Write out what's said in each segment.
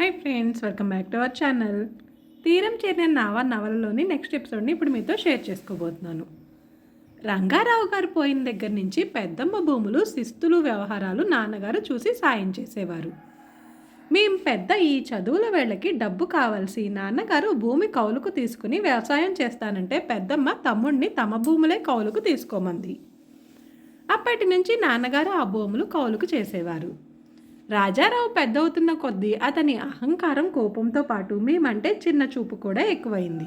Hi friends welcome back to our channel తీరం చేరిన నావ నవలలోని నెక్స్ట్ ఎపిసోడ్ని ఇప్పుడు మీతో షేర్ చేసుకోబోతున్నాను. రంగారావు గారు పోయిన దగ్గర నుంచి పెద్దమ్మ భూములు శిస్తులు వ్యవహారాలు నాన్నగారు చూసి సాయం చేసేవారు. మేం పెద్ద ఈ చదువుల వేళకి డబ్బు కావాల్సి నాన్నగారు భూమి కౌలుకు తీసుకుని వ్యవసాయం చేస్తానంటే పెద్దమ్మ తమ్ముడిని తమ భూములే కౌలుకు తీసుకోమంది. అప్పటి నుంచి నాన్నగారు ఆ భూములు కౌలుకు చేసేవారు. రాజారావు పెద్దవుతున్న కొద్దీ అతని అహంకారం కోపంతో పాటు మేమంటే చిన్న చూపు కూడా ఎక్కువైంది.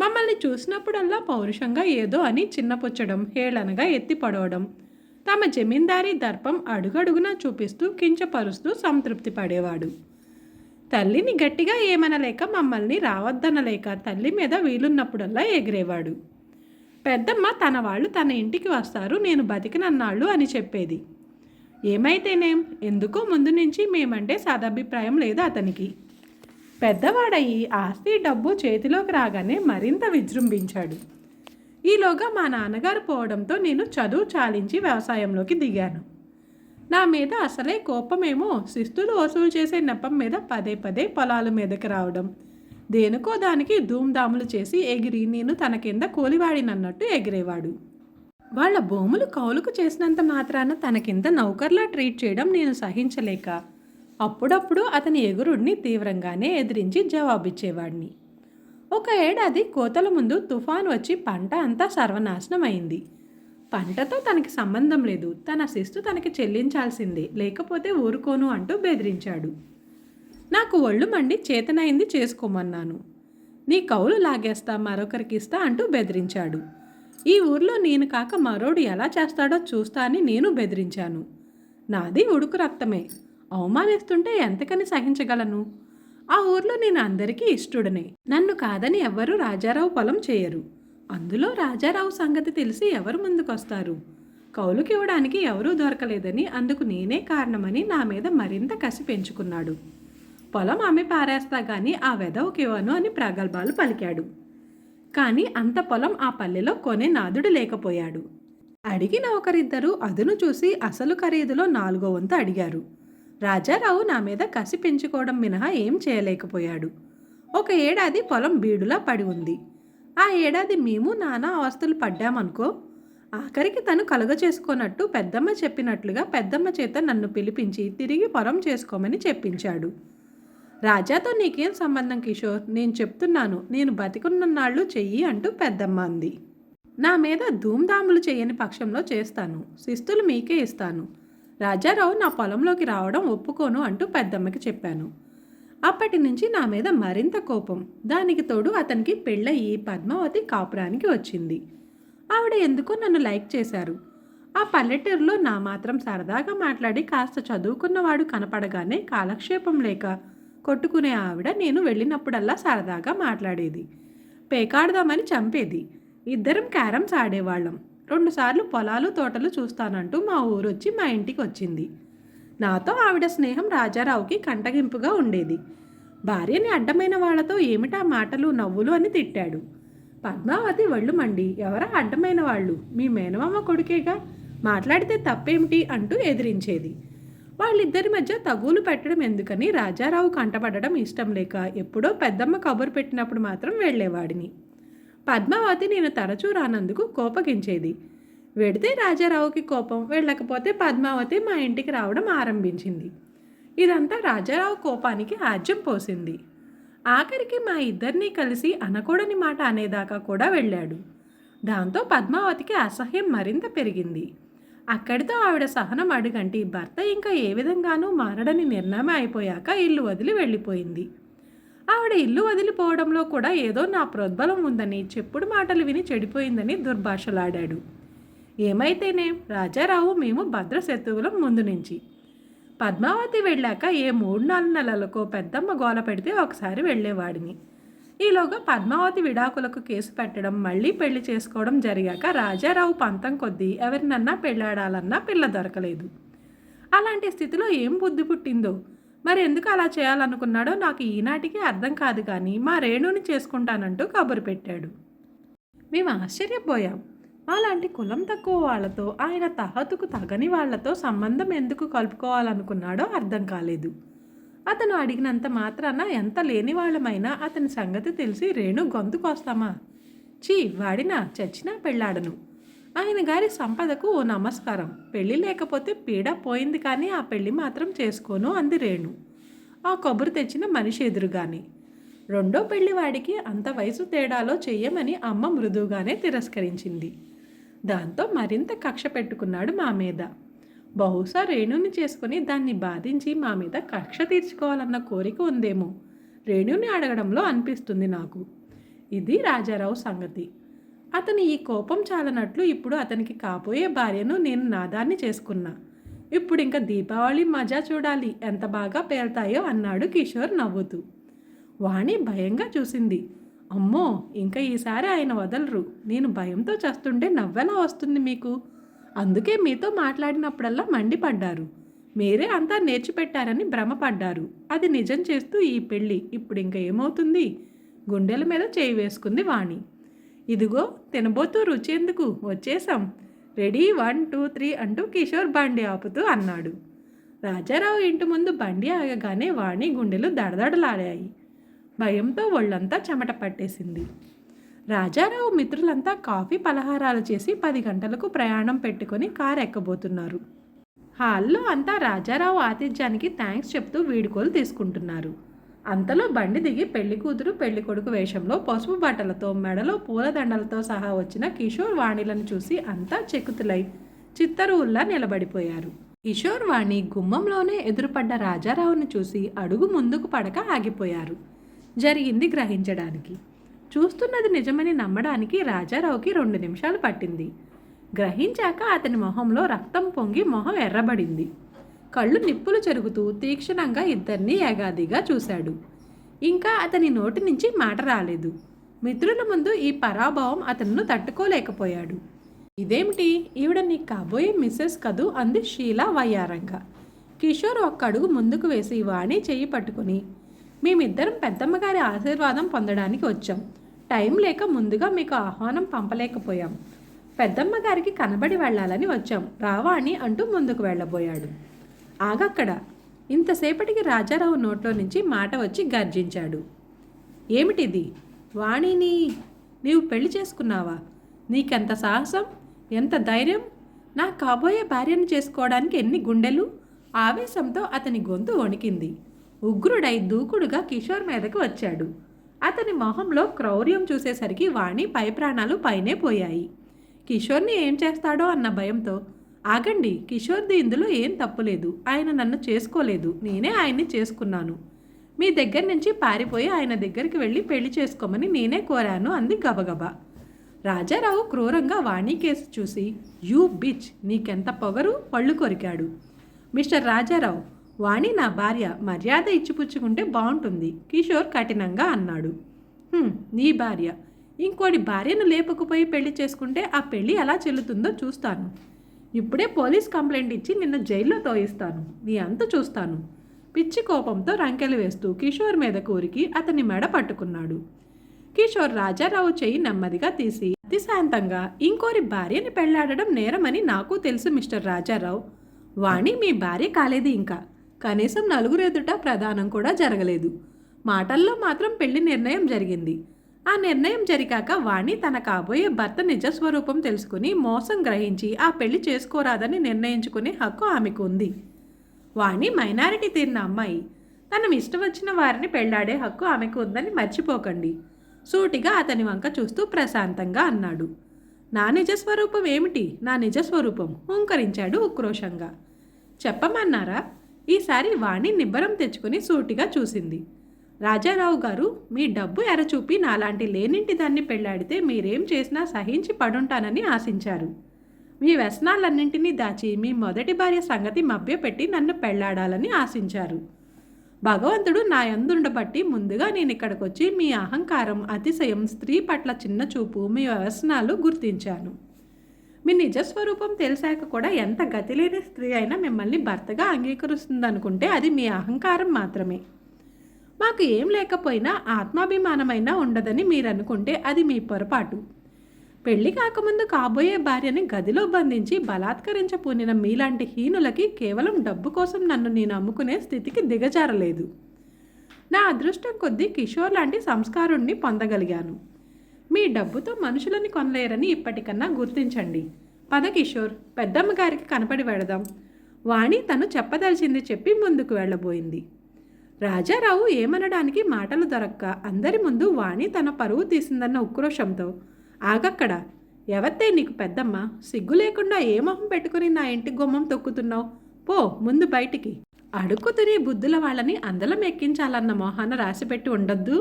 మమ్మల్ని చూసినప్పుడల్లా పౌరుషంగా ఏదో అని చిన్నపుచ్చడం హేళనగా ఎత్తి పడవడం తమ జమీందారీ దర్పం అడుగడుగునా చూపిస్తూ కించపరుస్తూ సంతృప్తి పడేవాడు. తల్లిని గట్టిగా ఏమనలేక మమ్మల్ని రావద్దనలేక తల్లి మీద వీలున్నప్పుడల్లా ఎగిరేవాడు. పెద్దమ్మ తన వాళ్ళు తన ఇంటికి వస్తారు నేను బతికినన్నాళ్ళు అని చెప్పేది. ఏమైతేనేం? ఎందుకో ముందు నుంచి మేమంటే సదభిప్రాయం లేదు అతనికి. పెద్దవాడయి ఆస్తి డబ్బు చేతిలోకి రాగానే మరింత విజృంభించాడు. ఈలోగా మా నాన్నగారు పోవడంతో నేను చదువు చాలించి వ్యవసాయంలోకి దిగాను. నా మీద అసలే కోపమేమో శిస్తులు వసూలు చేసే నెపం మీద పదే పదే పొలాల మీదకి రావడం. దేనికో దానికి ధూమ్ధాములు చేసి ఎగిరి నేను తన కింద కూలివాడినన్నట్టు ఎగిరేవాడు. వాళ్ళ భూములు కౌలుకు చేసినంత మాత్రాన తనకింత నౌకర్లా ట్రీట్ చేయడం నేను సహించలేక అప్పుడప్పుడు అతని ఎగురుడిని తీవ్రంగానే ఎదిరించి జవాబిచ్చేవాడిని. ఒక ఏడాది కోతల ముందు తుఫాన్ వచ్చి పంట అంతా సర్వనాశనం అయింది పంటతో తనకి సంబంధం లేదు. తన శిస్తు తనకి చెల్లించాల్సిందే. లేకపోతే ఊరుకోను అంటూ బెదిరించాడు. నాకు ఒళ్ళు మండి చేతనైంది చేసుకోమన్నాను. నీ కౌలు లాగేస్తా మరొకరికి ఇస్తా అంటూ బెదిరించాడు. ఈ ఊర్లో నేను కాక మరోడు ఎలా చేస్తాడో చూస్తా అని నేను బెదిరించాను. నాది ఉడుకు రక్తమే. అవమానిస్తుంటే ఎంతకని సహించగలను? ఆ ఊర్లో నేను అందరికీ ఇష్టుడనే. నన్ను కాదని ఎవ్వరూ రాజారావు పొలం చేయరు. అందులో రాజారావు సంగతి తెలిసి ఎవరు ముందుకొస్తారు? కౌలుకివ్వడానికి ఎవరూ దొరకలేదని అందుకు నేనే కారణమని నా మీద మరింత కసి పెంచుకున్నాడు. పొలం ఆమె పారేస్తా గాని ఆ వెదవుకివ్వను అని ప్రగల్భాలు పలికాడు. కానీ అంత పొలం ఆ పల్లెలో కొనే నాదుడు లేకపోయాడు. అడిగిన ఒకరిద్దరు అదును చూసి అసలు ఖరీదులో నాలుగో వంతు అడిగారు. రాజారావు నా మీద కసి పెంచుకోవడం మినహా ఏం చేయలేకపోయాడు. ఒక ఏడాది పొలం బీడులా పడి ఉంది. ఆ ఏడాది మేము నానా అవస్థలు పడ్డామనుకో ఆఖరికి తను కలుగ చేసుకున్నట్టు పెద్దమ్మ చెప్పినట్లుగా పెద్దమ్మ చేత నన్ను పిలిపించి తిరిగి పొలం చేసుకోమని చెప్పించాడు. రాజాతో నీకేం సంబంధం కిషోర్? నేను చెప్తున్నాను. నేను బతికున్నన్నాళ్ళు చెయ్యి అంటూ పెద్దమ్మ అంది. నా మీద ధూమ్ధాములు చేయని పక్షంలో చేస్తాను. శిస్తులు మీకే ఇస్తాను. రాజారావు నా పొలంలోకి రావడం ఒప్పుకోను అంటూ పెద్దమ్మకి చెప్పాను. అప్పటి నుంచి నా మీద మరింత కోపం. దానికి తోడు అతనికి పెళ్ళయి పద్మావతి కాపురానికి వచ్చింది. ఆవిడ ఎందుకో నన్ను లైక్ చేశారు. ఆ పల్లెటూరులో నా మాత్రం సరదాగా మాట్లాడి కాస్త చదువుకున్నవాడు కనపడగానే కాలక్షేపం లేక కొట్టుకునే ఆవిడ నేను వెళ్ళినప్పుడల్లా సరదాగా మాట్లాడేది. పేకాడదామని చంపేది. ఇద్దరం క్యారమ్స్ ఆడేవాళ్ళం. రెండుసార్లు పొలాలు తోటలు చూస్తానంటూ మా ఊరొచ్చి మా ఇంటికి వచ్చింది. నాతో ఆవిడ స్నేహం రాజారావుకి కంటగింపుగా ఉండేది. భార్యని అడ్డమైన వాళ్ళతో ఏమిటా మాటలు నవ్వులు అని తిట్టాడు. పద్మావతి వళ్ళు మండి ఎవరా అడ్డమైన వాళ్ళు? మీ మేనమామ కొడుకేగా? మాట్లాడితే తప్పేమిటి? అంటూ ఎదిరించేది. వాళ్ళిద్దరి మధ్య తగులు పెట్టడం ఎందుకని రాజారావు కంటపడడం ఇష్టం లేక ఎప్పుడో పెద్దమ్మ కబురు పెట్టినప్పుడు మాత్రం వెళ్ళేవాడిని. పద్మావతి నేను తరచూ రానందుకు కోపగించేది. వెడితే రాజారావుకి కోపం వెళ్ళకపోతే పద్మావతి మా ఇంటికి రావడం ఆరంభించింది. ఇదంతా రాజారావు కోపానికి ఆజ్యం పోసింది. ఆఖరికి మా ఇద్దరినీ కలిసి అనకూడని మాట అనేదాకా కూడా వెళ్ళాడు. దాంతో పద్మావతికి అసహ్యం మరింత పెరిగింది. అక్కడితో ఆవిడ సహనం అడుగంటి భర్త ఇంకా ఏ విధంగానూ మారడని నిర్ణయం అయిపోయాక ఇల్లు వదిలి వెళ్ళిపోయింది. ఆవిడ ఇల్లు వదిలిపోవడంలో కూడా ఏదో నా ప్రోద్బలం ఉందని చెప్పుడు మాటలు విని చెడిపోయిందని దుర్భాషలాడాడు. ఏమైతేనే రాజారావు మేము భద్రశత్రువులం ముందు నుంచి. పద్మావతి వెళ్ళాక ఏ మూడు నాలుగు నెలలకో పెద్దమ్మ గోల పెడితే ఒకసారి వెళ్ళేవాడిని. ఈలోగా పద్మావతి విడాకులకు కేసు పెట్టడం మళ్ళీ పెళ్ళి చేసుకోవడం జరిగాక రాజారావు పంతం కొద్దీ ఎవరినన్నా పెళ్ళాడాలన్నా పిల్ల దొరకలేదు. అలాంటి స్థితిలో ఏం బుద్ధి పుట్టిందో? మరి ఎందుకు అలా చేయాలనుకున్నాడో నాకు ఈనాటికి అర్థం కాదు కానీ మా రేణుని చేసుకుంటానంటూ కబురు పెట్టాడు. మేము ఆశ్చర్యపోయాం. అలాంటి కులం తక్కువ వాళ్ళతో ఆయన తహతుకు తగని వాళ్ళతో సంబంధం ఎందుకు కలుపుకోవాలనుకున్నాడో అర్థం కాలేదు. అతను అడిగినంత మాత్రాన ఎంత లేని వాళ్ళమైనా అతని సంగతి తెలిసి రేణు గొంతుకొస్తామా చీ వాడినా చచ్చినా పెళ్ళాడను. ఆయన గారి సంపదకు ఓ నమస్కారం. పెళ్ళి లేకపోతే పీడ పోయింది కానీ ఆ పెళ్ళి మాత్రం చేసుకోను అంది రేణు. ఆ కొబ్బరి తెచ్చిన మనిషి ఎదురుగాని. రెండో పెళ్ళి వాడికి అంత వయసు తేడాలో చెయ్యమని అమ్మ మృదువుగానే తిరస్కరించింది. దాంతో మరింత కక్ష పెట్టుకున్నాడు మా మీద. బహుశా రేణుని చేసుకుని దాన్ని బాధించి మా మీద కక్ష తీర్చుకోవాలన్న కోరిక ఉందేమో? రేణుని అడగడంలో అనిపిస్తుంది నాకు. ఇది రాజారావు సంగతి. అతని ఈ కోపం చాలనట్లు ఇప్పుడు అతనికి కాబోయే భార్యను నేను నాదాన్ని చేసుకున్నా. ఇప్పుడు ఇంకా దీపావళి మజా చూడాలి. ఎంత బాగా పేల్తాయో అన్నాడు కిషోర్ నవ్వుతూ. వాణి భయంగా చూసింది. అమ్మో ఇంకా ఈసారి ఆయన వదలరు. నేను భయంతో చేస్తుంటే నవ్వెలా వస్తుంది మీకు? అందుకే మీతో మాట్లాడినప్పుడల్లా మండిపడ్డారు. మీరే అంతా నేర్చిపెట్టారని భ్రమపడ్డారు. అది నిజం చేస్తూ ఈ పెళ్ళి ఇప్పుడు ఇంకా ఏమవుతుంది? గుండెల మీద చేయి వేసుకుంది వాణి. ఇదిగో తినబోతూ రుచి ఎందుకు వచ్చేసాం రెడీ వన్ టూ త్రీ అంటూ కిషోర్ బండి ఆపుతూ అన్నాడు. రాజారావు ఇంటి ముందు బండి ఆగగానే వాణి గుండెలు దడదడలాడాయి. భయంతో ఒళ్ళంతా చెమట పట్టేసింది. రాజారావు మిత్రులంతా కాఫీ పలహారాలు చేసి పది గంటలకు ప్రయాణం పెట్టుకొని కారు ఎక్కబోతున్నారు. హాల్లో అంతా రాజారావు ఆతిథ్యానికి థ్యాంక్స్ చెప్తూ వీడుకోలు తీసుకుంటున్నారు. అంతలో బండి దిగి పెళ్ళి కూతురు పెళ్ళి కొడుకు వేషంలో పసుపు బట్టలతో మెడలో పూలదండలతో సహా వచ్చిన కిషోర్ వాణిలను చూసి అంతా చెక్కుతులై చిత్తరువుల్లా నిలబడిపోయారు. కిషోర్ వాణి గుమ్మంలోనే ఎదురుపడ్డ రాజారావుని చూసి అడుగు ముందుకు పడక ఆగిపోయారు. జరిగింది గ్రహించడానికి. చూస్తున్నది నిజమని నమ్మడానికి రాజారావుకి రెండు నిమిషాలు పట్టింది. గ్రహించాక అతని మొహంలో రక్తం పొంగి మొహం ఎర్రబడింది. కళ్ళు నిప్పులు చెరుగుతూ తీక్షణంగా ఇద్దరినీ ఏగాదిగా చూశాడు. ఇంకా అతని నోటి నుంచి మాట రాలేదు. మిత్రుల ముందు ఈ పరాభవం అతను తట్టుకోలేకపోయాడు. ఇదేమిటి? ఈవిడ నీ కాబోయే మిస్సెస్ కదూ? అంది షీలా వయ్యారంగా. కిషోర్ ఒక్కడుగు ముందుకు వేసి వాణి చెయ్యి పట్టుకుని మేమిద్దరం పెద్దమ్మగారి ఆశీర్వాదం పొందడానికి వచ్చాం. టైం లేక ముందుగా మీకు ఆహ్వానం పంపలేకపోయాం. పెద్దమ్మ గారికి కనబడి వెళ్ళాలని వచ్చాం. రావాణి అంటూ ముందుకు వెళ్ళబోయాడు. ఆగక్కడ. ఇంతసేపటికి రాజారావు నోట్లో నుంచి మాట వచ్చి గర్జించాడు. ఏమిటిది? వాణిని నీవు పెళ్ళి చేసుకున్నావా? నీకెంత సాహసం? ఎంత ధైర్యం? నా కాబోయే భార్యను చేసుకోవడానికి ఎన్ని గుండెలు? ఆవేశంతో అతని గొంతు వణికింది. ఉగ్రుడై దూకుడుగా కిషోర్ మీదకి వచ్చాడు. అతని మొహంలో క్రౌర్యం చూసేసరికి వాణి పై ప్రాణాలు పైనే పోయాయి. కిషోర్ని ఏం చేస్తాడో అన్న భయంతో ఆగండి కిషోర్ది ఇందులో ఏం తప్పులేదు ఆయన నన్ను చేసుకోలేదు. నేనే ఆయన్ని చేసుకున్నాను. మీ దగ్గర నుంచి పారిపోయి ఆయన దగ్గరికి వెళ్ళి పెళ్ళి చేసుకోమని నేనే కోరాను అంది గబగబా. రాజారావు క్రూరంగా వాణి కేసు చూసి యూ బిచ్ నీకెంత పొగరు? పళ్ళు కొరికాడు. మిస్టర్ రాజారావు వాణి నా భార్య మర్యాద ఇచ్చిపుచ్చుకుంటే బాగుంటుంది కిషోర్ కఠినంగా అన్నాడు. నీ భార్య. ఇంకోటి భార్యను లేపకపోయి పెళ్ళి చేసుకుంటే ఆ పెళ్ళి ఎలా చెల్లుతుందో చూస్తాను. ఇప్పుడే పోలీస్ కంప్లైంట్ ఇచ్చి నిన్ను జైల్లో తోయిస్తాను. నీ అంత చూస్తాను. పిచ్చి కోపంతో రంకెలు వేస్తూ కిషోర్ మీద కూరికి అతని మెడ పట్టుకున్నాడు. కిషోర్ రాజారావు చెయ్యి నెమ్మదిగా తీసి అతిశాంతంగా ఇంకోరి భార్యని పెళ్ళాడడం నేరమని నాకు తెలుసు మిస్టర్ రాజారావు. వాణి మీ భార్య కాలేదు ఇంకా. కనీసం నలుగురు ఎదుట ప్రదానం కూడా జరగలేదు. మాటల్లో మాత్రం పెళ్ళి నిర్ణయం జరిగింది. ఆ నిర్ణయం జరిగాక వాణి తన కాబోయే భర్త నిజస్వరూపం తెలుసుకుని మోసం గ్రహించి ఆ పెళ్ళి చేసుకోరాదని నిర్ణయించుకునే హక్కు ఆమెకు ఉంది. వాణి మైనారిటీ తీరిన అమ్మాయి. తన ఇష్టం వచ్చిన వారిని పెళ్ళాడే హక్కు ఆమెకు ఉందని మర్చిపోకండి. సూటిగా అతని వంక చూస్తూ ప్రశాంతంగా అన్నాడు. నా నిజస్వరూపం ఏమిటి? నా నిజస్వరూపం హుంకరించాడు ఉక్రోషంగా. చెప్పమన్నారా? ఈసారి వాణి నిబ్బరం తెచ్చుకుని సూటిగా చూసింది. రాజారావు గారు మీ డబ్బు ఎరచూపి నాలాంటి లేనింటి దాన్ని పెళ్ళాడితే మీరేం చేసినా సహించి పడుంటానని ఆశించారు. మీ వ్యసనాలన్నింటినీ దాచి మీ మొదటి భార్య సంగతి మభ్యపెట్టి నన్ను పెళ్ళాడాలని ఆశించారు. భగవంతుడు నా యందుండబట్టి ముందుగా నేను ఇక్కడికి వచ్చి మీ అహంకారం అతిశయం స్త్రీ పట్ల చిన్న చూపు మీ వ్యసనాలు గుర్తించాను. మీ నిజస్వరూపం తెలిసాక కూడా ఎంత గతిలేని స్త్రీ అయినా మిమ్మల్ని భర్తగా అంగీకరిస్తుందనుకుంటే అది మీ అహంకారం మాత్రమే. మాకు ఏం లేకపోయినా ఆత్మాభిమానమైనా ఉండదని మీరు అనుకుంటే అది మీ పొరపాటు. పెళ్ళి కాకముందు కాబోయే భార్యని గదిలో బంధించి బలాత్కరించపూనిన మీలాంటి హీనులకి కేవలం డబ్బు కోసం నన్ను నేను అమ్ముకునే స్థితికి దిగజారలేదు. నా అదృష్టం కొద్దీ కిషోర్ లాంటి సంస్కారుణ్ణి పొందగలిగాను. మీ డబ్బుతో మనుషులని కొనలేరని ఇప్పటికన్నా గుర్తించండి. పద కిషోర్ పెద్దమ్మ గారికి కనపడి వెడదాం వాణి తను చెప్పదలిచింది చెప్పి ముందుకు వెళ్ళబోయింది. రాజారావు ఏమనడానికి మాటలు దొరక్క అందరి ముందు వాణి తన పరువు తీసిందన్న ఉక్రోషంతో ఆగక్కడ ఎవత్తే నీకు పెద్దమ్మ? సిగ్గు లేకుండా ఏ మొహం పెట్టుకుని నా ఇంటి గుమ్మం తొక్కుతున్నావు? పో ముందు బయటికి. అడుక్కు తినే బుద్ధుల వాళ్ళని అందలం ఎక్కించాలన్న మోహాన రాసిపెట్టి ఉండొద్దు.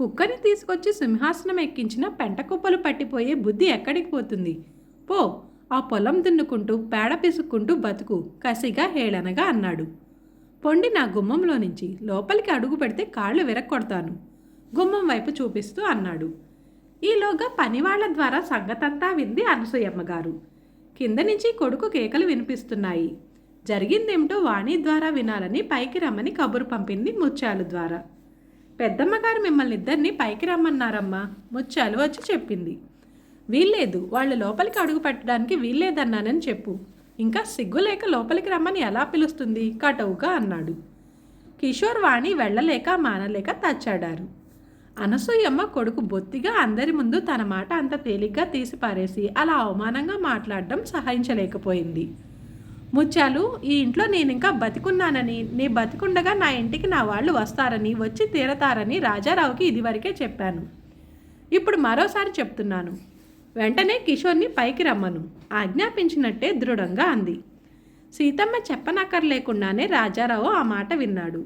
కుక్కని తీసుకొచ్చి సింహాసనం ఎక్కించిన పెంట కుప్పలు పట్టిపోయే బుద్ధి ఎక్కడికి పోతుంది? పో ఆ పొలం దున్నుకుంటూ పేడ పిసుక్కుంటూ బతుకు కసిగా హేళనగా అన్నాడు. పొండి నా గుమ్మంలో నుంచి లోపలికి అడుగు పెడితే కాళ్ళు విరక్కొడతాను గుమ్మం వైపు చూపిస్తూ అన్నాడు. ఈలోగా పనివాళ్ళ ద్వారా సంగతంతా వింది అనసూయమ్మ గారు. కింద నుంచి కొడుకు కేకలు వినిపిస్తున్నాయి. జరిగిందేమిటో వాణి ద్వారా వినాలని పైకి రమ్మని కబురు పంపింది ముత్యాలు ద్వారా. పెద్దమ్మగారు మిమ్మల్ని ఇద్దరిని పైకి రమ్మన్నారమ్మా. ముచ్చాలు వచ్చి చెప్పింది. వీల్లేదు వాళ్ళు లోపలికి అడుగు పెట్టడానికి వీల్లేదన్నానని చెప్పు. ఇంకా సిగ్గులేక లోపలికి రమ్మని ఎలా పిలుస్తుంది? కటవుగా అన్నాడు. కిషోర్ వాణి వెళ్ళలేక మానలేక తచ్చాడారు. అనసూయమ్మ కొడుకు బొత్తిగా అందరి ముందు తన మాట అంత తేలిగ్గా తీసిపారేసి అలా అవమానంగా మాట్లాడడం సహాయించలేకపోయింది ముత్యాలు ఈ ఇంట్లో నేను ఇంకా బతికున్నానని నీ బతికుండగా నా ఇంటికి నా వాళ్ళు వస్తారని వచ్చి తీరతారని రాజారావుకి ఇదివరకే చెప్పాను. ఇప్పుడు మరోసారి చెప్తున్నాను. వెంటనే కిషోర్ని పైకి రమ్మను. ఆజ్ఞాపించినట్టే దృఢంగా అంది. సీతమ్మ చెప్పనక్కర్లేకుండానే రాజారావు ఆ మాట విన్నాడు.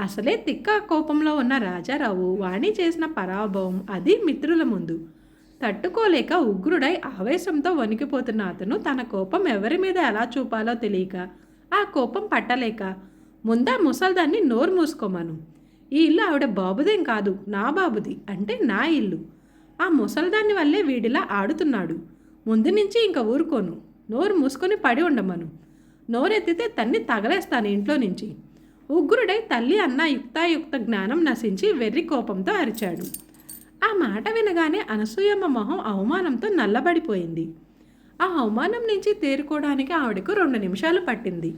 అసలే తిక్క కోపంలో ఉన్న రాజారావు వాణి చేసిన పరాభవం అది మిత్రుల ముందు. తట్టుకోలేక ఉగ్రుడై ఆవేశంతో వణికిపోతున్న అతను తన కోపం ఎవరి మీద ఎలా చూపాలో తెలియక ఆ కోపం పట్టలేక ముందా ముసల్దాన్ని నోరు మూసుకోమను. ఈ ఇల్లు ఆవిడ బాబుదేం కాదు నా బాబుది అంటే నా ఇల్లు. ఆ ముసల్దాన్ని వల్లే వీడిలా ఆడుతున్నాడు. ముందు నుంచి ఇంక ఊరుకోను. నోరు మూసుకొని పడి ఉండమను. నోరెత్తితే తన్ని తగలేస్తాను ఇంట్లో నుంచి. ఉగ్రుడై తల్లి అన్న యుక్తాయుక్త జ్ఞానం నశించి వెర్రి కోపంతో అరిచాడు. ఆ మాట వినగానే అనసూయమ్మ మొహం అవమానంతో నల్లబడిపోయింది. ఆ అవమానం నుంచి తేరుకోవడానికి ఆవిడకు రెండు నిమిషాలు పట్టింది.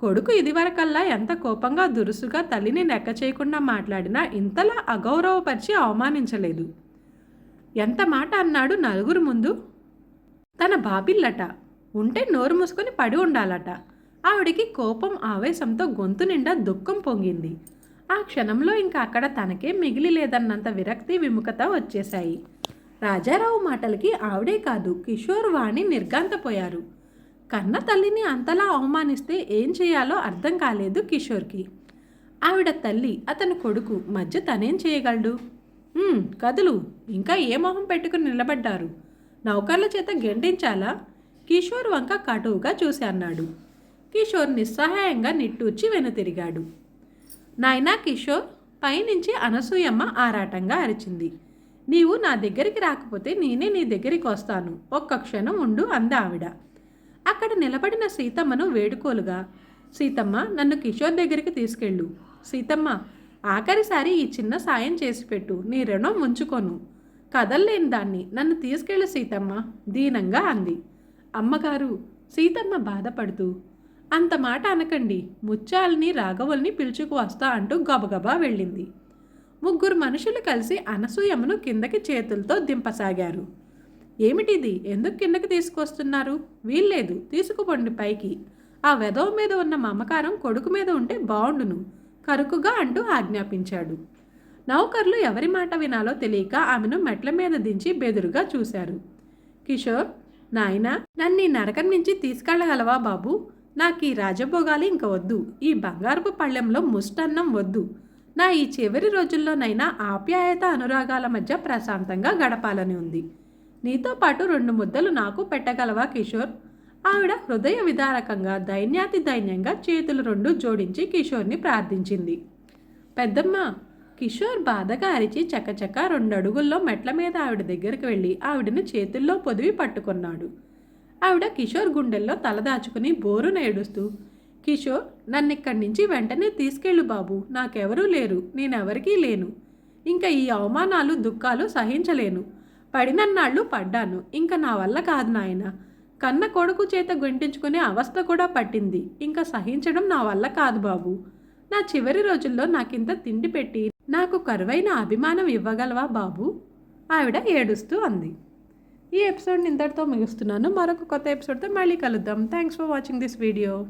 కొడుకు ఇదివరకల్లా ఎంత కోపంగా దురుసుగా తల్లిని లెక్క చేయకుండా మాట్లాడినా ఇంతలా అగౌరవపరిచి అవమానించలేదు. ఎంత మాట అన్నాడు నలుగురు ముందు? తన బాబిల్లట. ఉంటే నోరు మూసుకొని పడి ఉండాలట. ఆవిడికి కోపం ఆవేశంతో గొంతు నిండా దుఃఖం పొంగింది. ఆ క్షణంలో ఇంకా అక్కడ తనకే మిగిలి లేదన్నంత విరక్తి విముఖత వచ్చేశాయి. రాజారావు మాటలకి ఆవిడే కాదు కిషోర్ వాణి నిర్గాంతపోయారు కన్న తల్లిని అంతలా అవమానిస్తే ఏం చేయాలో అర్థం కాలేదు కిషోర్కి. ఆవిడ తల్లి అతని కొడుకు మధ్య తనేం చేయగలడు? కదులు ఇంకా ఏ మొహం పెట్టుకుని నిలబడ్డారు? నౌకర్ల చేత గెండించాలా కిషోర్ వంక కటువుగా చూసి అన్నాడు కిషోర్ నిస్సహాయంగా నిట్టూర్చి వెనుతిరిగాడు. నాయనా కిషోర్ పైనుంచి అనసూయమ్మ ఆరాటంగా అరిచింది. నీవు నా దగ్గరికి రాకపోతే నేనే నీ దగ్గరికి వస్తాను. ఒక్క క్షణం ఉండు అంద ఆవిడ అక్కడ నిలబడిన సీతమ్మను వేడుకోలుగా. సీతమ్మ నన్ను కిషోర్ దగ్గరికి తీసుకెళ్ళు. సీతమ్మ ఆఖరిసారి ఈ చిన్న సాయం చేసి పెట్టు. నీ రుణం ఉంచుకోను కదల్లేని దాన్ని నన్ను తీసుకెళ్ళు సీతమ్మ దీనంగా అంది. అమ్మగారు సీతమ్మ బాధపడుతూ అంత మాట అనకండి. ముత్యాల్ని రాఘవుల్ని పిలుచుకు వస్తా అంటూ గబగబా వెళ్ళింది. ముగ్గురు మనుషులు కలిసి అనసూయమును కిందకి చేతులతో దింపసాగారు. ఏమిటిది? ఎందుకు కిందకి తీసుకొస్తున్నారు వీల్లేదు. తీసుకుపోండి పైకి. ఆ వెధవ మీద ఉన్న మమకారం కొడుకు మీద ఉంటే బాగుండును కరుకుగా అంటూ ఆజ్ఞాపించాడు. నౌకర్లు ఎవరి మాట వినాలో తెలియక ఆమెను మెట్ల మీద దించి బెదురుగా చూశారు. కిషోర్ నాయనా నన్ను నరకం నుంచి తీసుకెళ్ళగలవా బాబు? నాకు ఈ రాజభోగాలు ఇంక వద్దు. ఈ బంగారపు పళ్ళెంలో ముష్టన్నం వద్దు. నా ఈ చివరి రోజుల్లోనైనా ఆప్యాయత అనురాగాల మధ్య ప్రశాంతంగా గడపాలని ఉంది. నీతో పాటు రెండు ముద్దలు నాకు పెట్టగలవా కిషోర్? ఆవిడ హృదయ విదారకంగా దైన్యాతి దైన్యంగా చేతులు రెండు జోడించి కిషోర్ని ప్రార్థించింది. పెద్దమ్మ కిషోర్ బాధగా అరిచి చకచక రెండు అడుగుల్లో మెట్ల మీద ఆవిడ దగ్గరికి వెళ్ళి ఆవిడను చేతుల్లో పొదివి పట్టుకున్నాడు. ఆవిడ కిషోర్ గుండెల్లో తలదాచుకుని బోరున ఏడుస్తూ కిషోర్ నన్ను ఇక్కడి నుంచి వెంటనే తీసుకెళ్ళు బాబు నాకెవరూ లేరు నేనెవరికీ లేను. ఇంకా ఈ అవమానాలు దుఃఖాలు సహించలేను. పడినన్నాళ్ళు పడ్డాను ఇంకా నా వల్ల కాదు నాయన. కన్న కొడుకు చేత గుంటించుకునే అవస్థ కూడా పట్టింది ఇంకా సహించడం నా వల్ల కాదు బాబు. నా చివరి రోజుల్లో నాకింత తిండి పెట్టి నాకు కరువైన అభిమానం ఇవ్వగలవా బాబు? ఆవిడ ఏడుస్తూ అంది. ఈ ఎపిసోడ్ని ఇంతటితో ముగిస్తున్నాను. మరొక కొత్త ఎపిసోడ్తో మళ్ళీ కలుద్దాం. Thanks for watching this video